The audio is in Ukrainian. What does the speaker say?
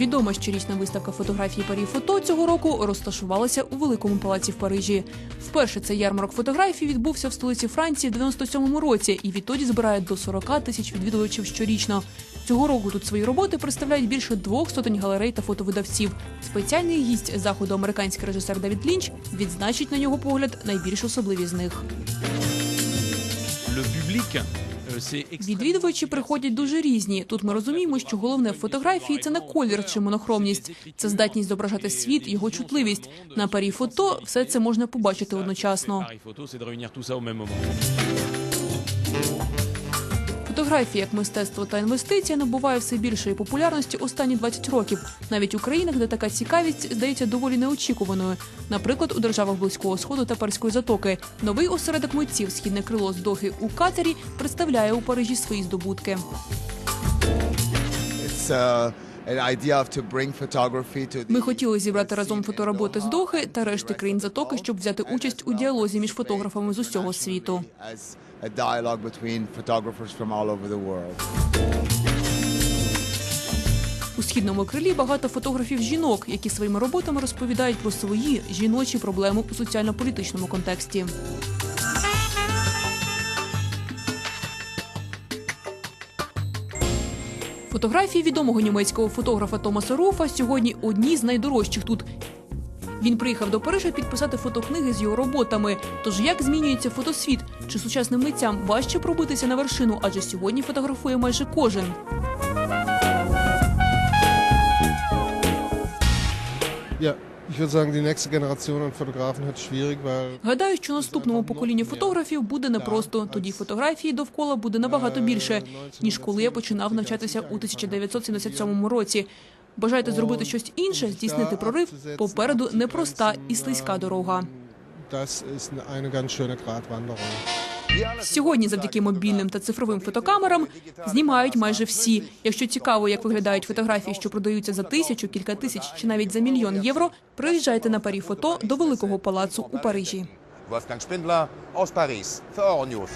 Відома щорічна виставка фотографій Парі фото цього року розташувалася у великому палаці в Парижі. Вперше цей ярмарок фотографій відбувся в столиці Франції в 97-му році і відтоді збирає до 40 тисяч відвідувачів щорічно. Цього року тут свої роботи представляють більше двох сотень галерей та фотовидавців. Спеціальний гість заходу американський режисер Давід Лінч відзначить на нього погляд найбільш особливі з них. Le public, Відвідувачі приходять дуже різні. Тут ми розуміємо, що головне в фотографії це не колір чи монохромність, це здатність зображати світ, його чутливість. На парі фото все це можна побачити одночасно. Фотографія як мистецтво та інвестиція набуває все більшої популярності останні 20 років, навіть у країнах, де така цікавість здається доволі неочікуваною. Наприклад, у державах близького сходу та Перської затоки. Новий осередок митців східне крило з Дохи у Катері представляє у Парижі свої здобутки. It's uh, Ми хотіли зібрати разом фотороботи з Дохи та решти країн затоки, щоб взяти участь у діалозі між фотографами з усього світу. У східному крилі багато фотографів жінок, які своїми роботами розповідають про свої жіночі проблеми у соціально-політичному контексті. Фотографії відомого німецького фотографа Томаса Руфа сьогодні одні з найдорожчих тут. Він приїхав до Парижа підписати фотокниги з його роботами. Тож як змінюється фотосвіт? Чи сучасним митцям важче пробитися на вершину? Адже сьогодні фотографує майже кожен. Ja, Гадаю, що наступному поколінню фотографів буде непросто. Тоді фотографії довкола буде набагато більше, ніж коли я починав навчатися у 1977 році. Бажаєте зробити щось інше, здійснити прорив. Попереду непроста і слизька дорога. das ist eine ganz schöne Gratwanderung. Сьогодні, завдяки мобільним та цифровим фотокамерам, знімають майже всі. Якщо цікаво, як виглядають фотографії, що продаються за тисячу, кілька тисяч чи навіть за мільйон євро, приїжджайте на парі фото до великого палацу у Парижі. Wolfgang Spindler aus Paris für Euronews.